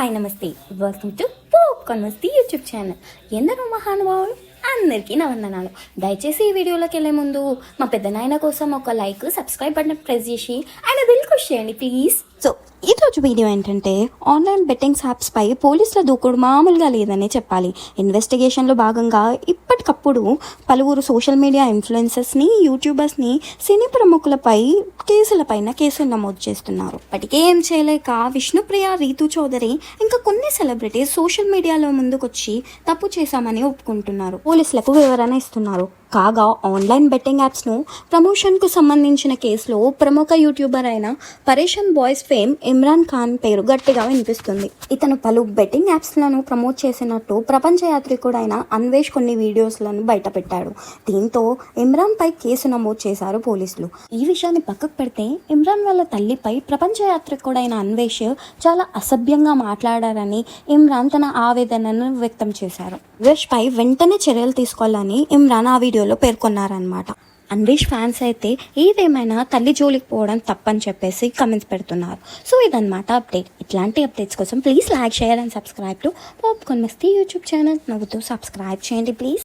Hi నమస్తే. Welcome to పోప్కార్న్ Masti YouTube channel ఎందరో మహానుభావులు? అందరికీ నా వందనాలు. దయచేసి ఈ వీడియోలోకి వెళ్ళే ముందు మా పెద్ద నాయన కోసం ఒక లైక్ సబ్స్క్రైబ్ బటన్ ప్రెస్ చేసి ఆయన దిల్ చేయండి ప్లీజ్ సో ఈ రోజు వీడియో ఏంటంటే ఆన్లైన్ బెట్టింగ్స్ యాప్స్ పై పోలీసుల దూకుడు మామూలుగా లేదనే చెప్పాలి. ఇన్వెస్టిగేషన్లో భాగంగా ఇప్పటికప్పుడు పలువురు సోషల్ మీడియా ఇన్ఫ్లుయెన్సర్స్ని యూట్యూబర్స్ని సినీ ప్రముఖులపై కేసులపైన కేసులు నమోదు చేస్తున్నారు. ఇప్పటికే ఏం చేయలేక విష్ణుప్రియ రీతు చౌదరి ఇంకా కొన్ని సెలబ్రిటీస్ సోషల్ మీడియాలో ముందుకొచ్చి తప్పు చేశామని ఒప్పుకుంటున్నారు. పోలీసులకు వివరణ ఇస్తున్నారు. కాగా ఆన్లైన్ బెట్టింగ్ యాప్స్ను ప్రమోషన్కు సంబంధించిన కేసులో ప్రముఖ యూట్యూబర్ అయిన పరేషన్ బాయ్స్ ఫేమ్ ఇమ్రాన్ ఖాన్ పేరు గట్టిగా వినిపిస్తుంది. ఇతను పలు బెట్టింగ్ యాప్స్లను ప్రమోట్ చేసినట్టు ప్రపంచ యాత్రికుడైన అన్వేష్ కొన్ని వీడియోస్లను బయటపెట్టాడు. దీంతో ఇమ్రాన్ పై కేసు నమోదు చేశారు పోలీసులు. ఈ విషయాన్ని పక్కకు పెడితే ఇమ్రాన్ వాళ్ళ తల్లిపై ప్రపంచ యాత్రికుడైన అన్వేష్ చాలా అసభ్యంగా మాట్లాడారని ఇమ్రాన్ తన ఆవేదనను వ్యక్తం చేశారు. అన్వేష్ పై వెంటనే చర్యలు తీసుకోవాలని ఇమ్రాన్ ఆ వీడియోలో పేర్కొన్నారనమాట అన్వేష్ ఫ్యాన్స్ అయితే ఏదేమైనా తల్లి జోలికి పోవడం తప్పని చెప్పేసి కమెంట్స్ పెడుతున్నారు. సో ఇదనమాట అప్డేట్ ఇట్లాంటి అప్డేట్స్ కోసం please like share and subscribe to popcorn Masti YouTube channel నవ్వుతూ సబ్స్క్రైబ్ చేయండి ప్లీజ్